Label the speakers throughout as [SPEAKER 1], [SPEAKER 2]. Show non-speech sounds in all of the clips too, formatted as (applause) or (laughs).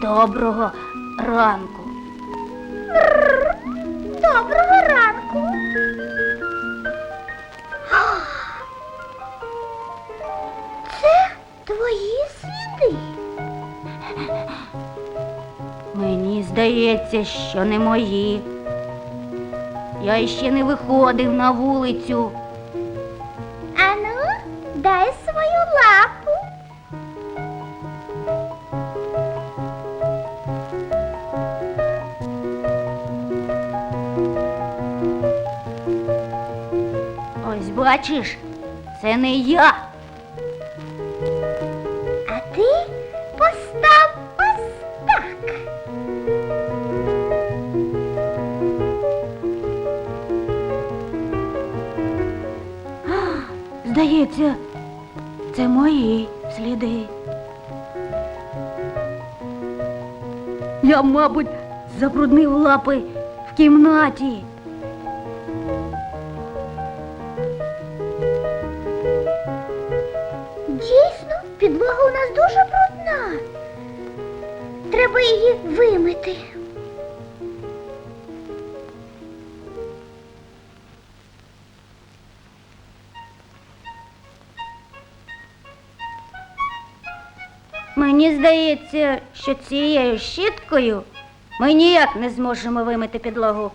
[SPEAKER 1] Доброго ранку.
[SPEAKER 2] Доброго ранку. Це твої сліди.
[SPEAKER 1] Мені здається, що не мої. Я ще не виходив на вулицю. Бачиш, це не я.
[SPEAKER 2] А ти постав ось так.
[SPEAKER 1] Здається, це мої сліди. Я, мабуть, забруднив лапи в кімнаті.
[SPEAKER 2] Підлога у нас дуже брудна. Треба її вимити.
[SPEAKER 1] Мені здається, що цією щіткою ми ніяк не зможемо вимити підлогу.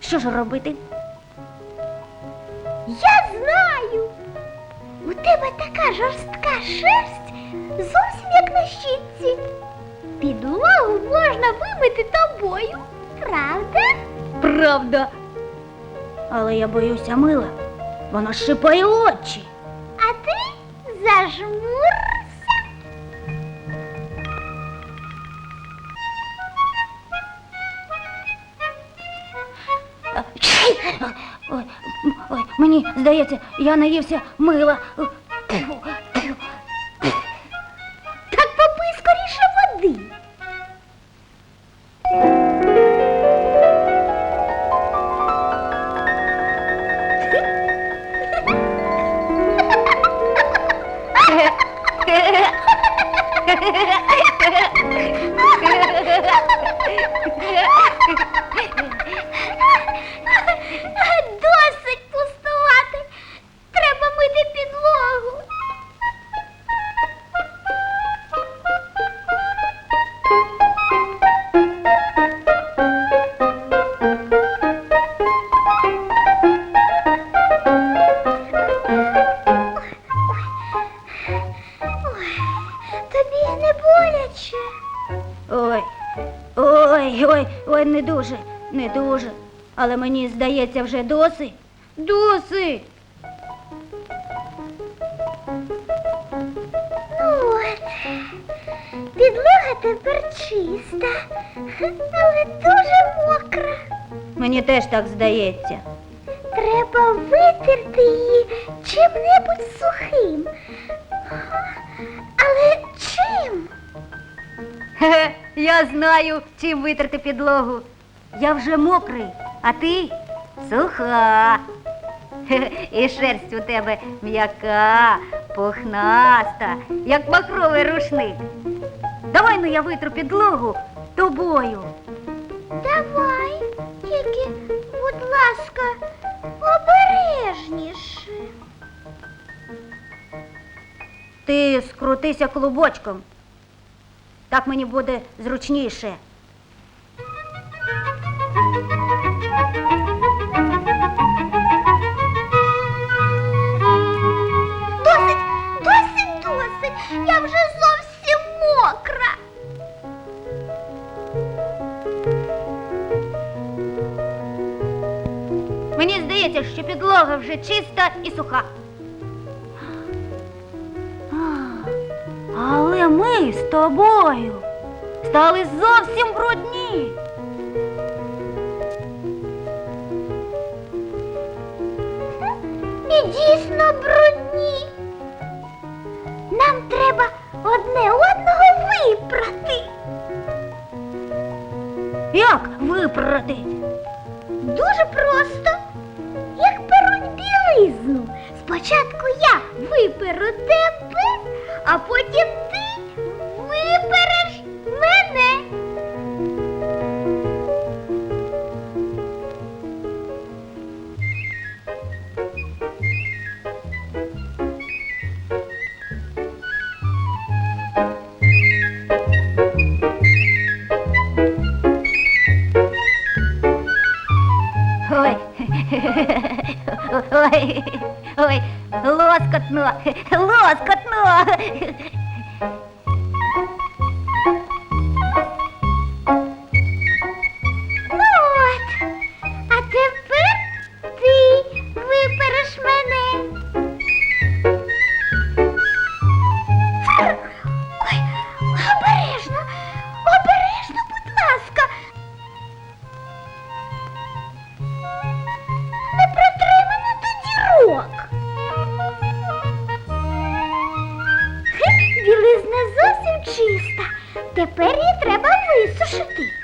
[SPEAKER 1] Що ж робити?
[SPEAKER 2] У тебе така жорстка шерсть, зовсім як на щітці. Підлогу можна вимити тобою, правда?
[SPEAKER 1] Правда. Але я боюся мила. Вона шипає очі.
[SPEAKER 2] А ти зажмурся.
[SPEAKER 1] Ой, ой, мені здається, я наївся мила.
[SPEAKER 2] Не
[SPEAKER 1] дуже, не дуже. Але мені здається, вже досить. Досить.
[SPEAKER 2] Ну от, підлога тепер чиста, але дуже мокра.
[SPEAKER 1] Мені теж так здається.
[SPEAKER 2] Треба витерти її чим-небудь сухим. Але чим?
[SPEAKER 1] Хе-хе, я знаю, чим витерти підлогу. Я вже мокрий, а ти суха. (laughs) І шерсть у тебе м'яка, пухнаста, як махровий рушник. Давай ну я витру підлогу тобою.
[SPEAKER 2] Давай, тільки, будь ласка, обережніше.
[SPEAKER 1] Ти скрутися клубочком. Так мені буде зручніше. Підлога чиста і суха. Але ми з тобою стали зовсім брудні.
[SPEAKER 2] І дійсно брудні. Нам треба одне одного випрати.
[SPEAKER 1] Як випрати?
[SPEAKER 2] Дуже просто. Спочатку я виперу тебе, а потім ти випереш мене.
[SPEAKER 1] Ой. (laughs) Ой. Ой. Лоскотно. Лоскотно.
[SPEAKER 2] Тепер її треба висушити.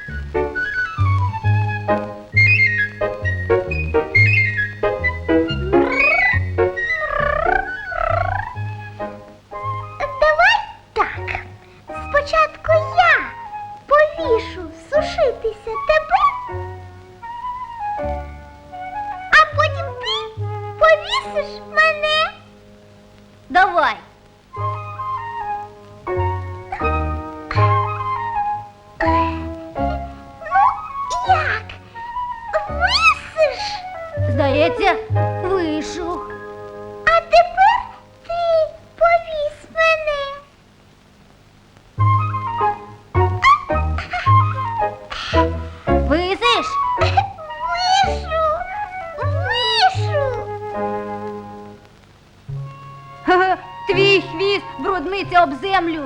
[SPEAKER 1] Землю.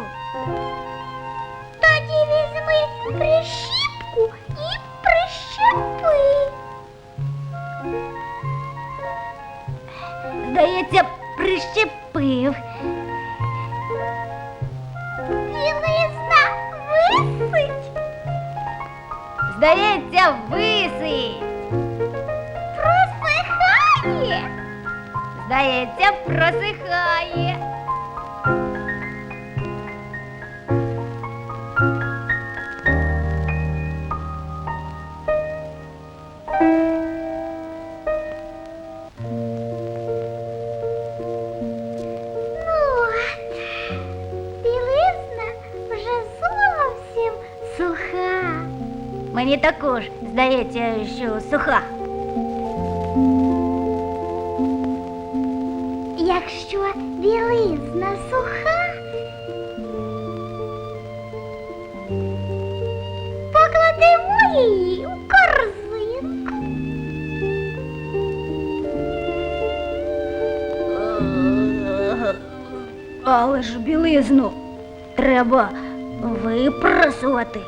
[SPEAKER 2] Тоді візьми прищіпку і прищепи.
[SPEAKER 1] Здається, прищепив.
[SPEAKER 2] Білизна висить,
[SPEAKER 1] Здається, висить.
[SPEAKER 2] просихає.
[SPEAKER 1] Здається, просихає. Мені також здається, що суха.
[SPEAKER 2] Якщо білизна суха, покладемо її у корзинку.
[SPEAKER 1] Але ж білизну треба випрасувати.